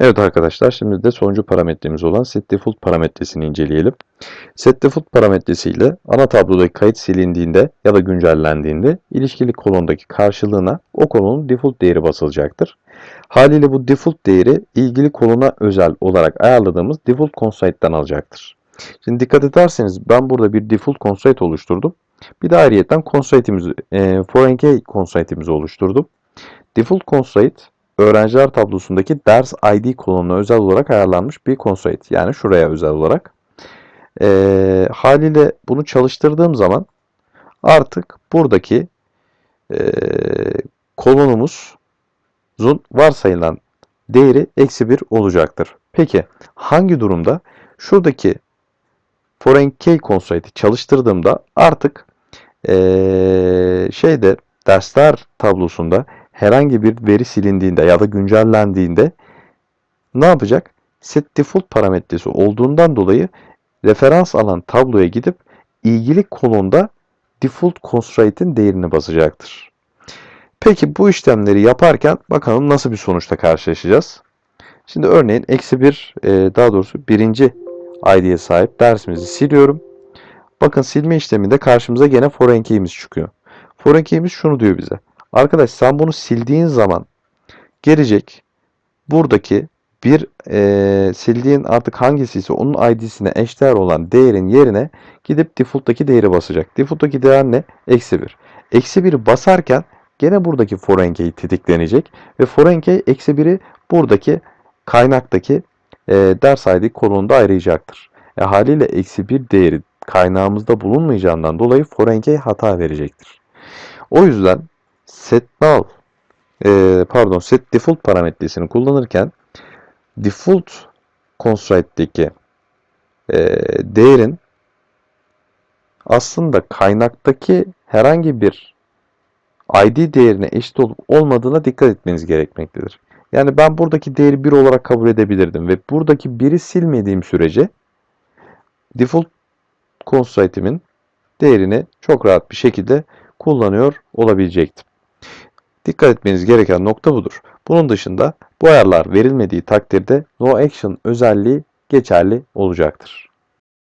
Evet arkadaşlar şimdi de sonuncu parametremiz olan setDefault parametresini inceleyelim. SetDefault parametresi ile ana tablodaki kayıt silindiğinde ya da güncellendiğinde ilişkili kolondaki karşılığına o kolonun default değeri basılacaktır. Haliyle bu default değeri ilgili kolona özel olarak ayarladığımız default constraint'ten alacaktır. Şimdi dikkat ederseniz ben burada bir default constraint oluşturdum. Bir de ayrıyeten constraint'imizi, e, foreign key constraint'imizi oluşturdum. Default constraint öğrenciler tablosundaki ders ID kolonuna özel olarak ayarlanmış bir constraint. Yani şuraya özel olarak. Ee, haliyle bunu çalıştırdığım zaman artık buradaki e, kolonumuzun varsayılan değeri eksi 1 olacaktır. Peki hangi durumda? Şuradaki foreign key constraint'i çalıştırdığımda artık e, şeyde dersler tablosunda herhangi bir veri silindiğinde ya da güncellendiğinde ne yapacak? Set default parametresi olduğundan dolayı referans alan tabloya gidip ilgili kolonda default constraint'in değerini basacaktır. Peki bu işlemleri yaparken bakalım nasıl bir sonuçla karşılaşacağız. Şimdi örneğin eksi bir e, daha doğrusu birinci ID'ye sahip dersimizi siliyorum. Bakın silme işleminde karşımıza gene foreign key'imiz çıkıyor. Foreign key'imiz şunu diyor bize. Arkadaş sen bunu sildiğin zaman gelecek buradaki bir e, sildiğin artık hangisiyse onun id'sine eşdeğer olan değerin yerine gidip default'taki değeri basacak. Default'taki değer ne? Eksi 1. Eksi 1'i basarken gene buradaki foreign key tetiklenecek ve foreign key eksi 1'i buradaki kaynaktaki e, ders id kolonunda arayacaktır. E, haliyle eksi 1 değeri kaynağımızda bulunmayacağından dolayı foreign key hata verecektir. O yüzden set null e, pardon set default parametresini kullanırken default constraint'teki e, değerin aslında kaynaktaki herhangi bir id değerine eşit olup olmadığına dikkat etmeniz gerekmektedir. Yani ben buradaki değeri 1 olarak kabul edebilirdim ve buradaki 1'i silmediğim sürece default constraint'imin değerini çok rahat bir şekilde kullanıyor olabilecektim. Dikkat etmeniz gereken nokta budur. Bunun dışında bu ayarlar verilmediği takdirde no action özelliği geçerli olacaktır.